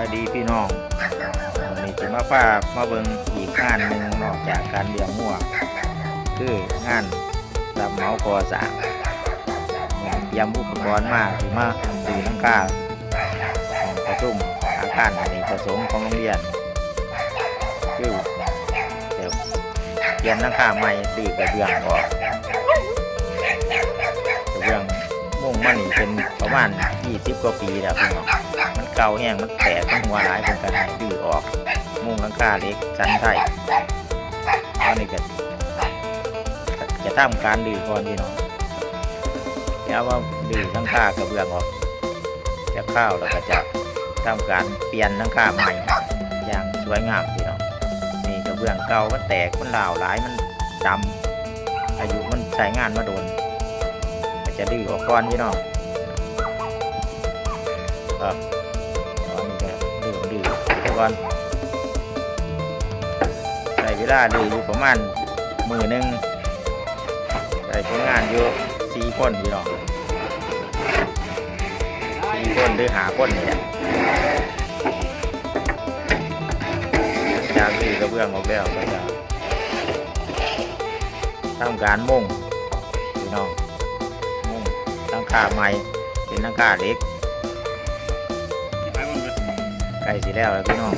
ายดีพี่น้องวันนี้จะมาฝากมาเบิงอีกงานหนึ่งนอกจากการเลี้ยงมั่วคืองานรับเหมาก่อสร้างยำอุปกรณ์มากถือมากดีทั้งก้าประชุมอาการอันนี้ประสงค์ของโรงเรียนคือเดี๋ยวเรียนักข่าาใหม่ดีกระเบื้องออน มันนี่เป็นประมาณ20กว่าปีแล้วพี่น้องมันเก่าแห้งมันแตกมันหัวร้ายเป็นกันให้ดื้อออก มุงลังคาเล็กชั้นไทยตอนนี้ก็จะทำการดื้อก่อนพี่น้องแล้วว่าดื้อลังคากระเบื้องออกจะเข้าวแล้วก็จะทำการเปลี่ยนลังคาใหม่อย่างสวยงามพี่น้องนี่กระเบื้องเก่ามันแตกมันเหลาวหลายมันดำอายุมันใช้งานมาโดน ก็จะดื้อออกก่อนพี่น้องครับตอนนี้ก็ดื้อดื้อก่อนใช้เวลาดีออยู่ประมาณมือหนึ่งใส่ผลงานอยู่สี่คนพี่น้องสี่คนหรือหาคนนี่แหละจากที่กระเบื้องออกแล้วก็จะทำการมุ่งพี่น้อง ค่าใหม่เป็นตั้งค่าเล็กใกล้สิแล้วแล้วพี่น้อง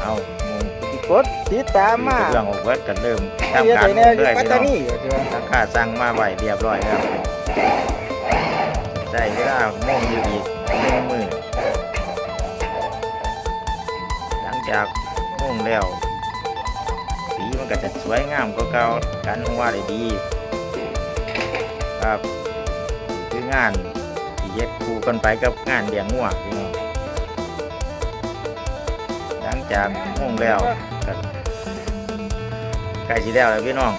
เอาหมูกดติดตามมาเรื่องของเวิร์ดกันเริ่มเฮ็ดทำการให้แน่อยู่เรื่อยปัตพี่ตาน้องนีอยู่เถอะราคาสั่งมาไว้เรียบร้อยแล้วได้เวลาโม่งอยู่อีกหนึ่งมือหลังจากโม่งแล้วสีมัน ก็จะสวยงามกว่าเก่ากันหัวได้ดีครับคืองานที่เย็ดคู่กันไปกับงานเลี้ยงงัวพี่น้องหลังจากโม่งแล้วก็ใกล้สิแล้วแล้วพี่น้อง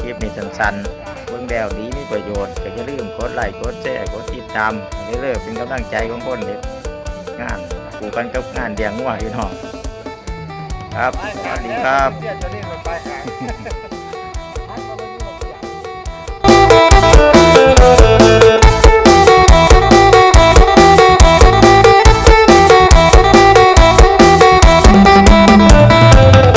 คลิปนี้สั้นๆเบิ่งแล้วดีมีประโยชน์ก็อย่าลืมกดไลค์กดแชร์กดติดตามให้เรื่อยๆเป็นกำลังใจของคนเด็ดงานผูกกันกับงานเลี้ยงงัวพี่น้อง ครับสวัสดีครับ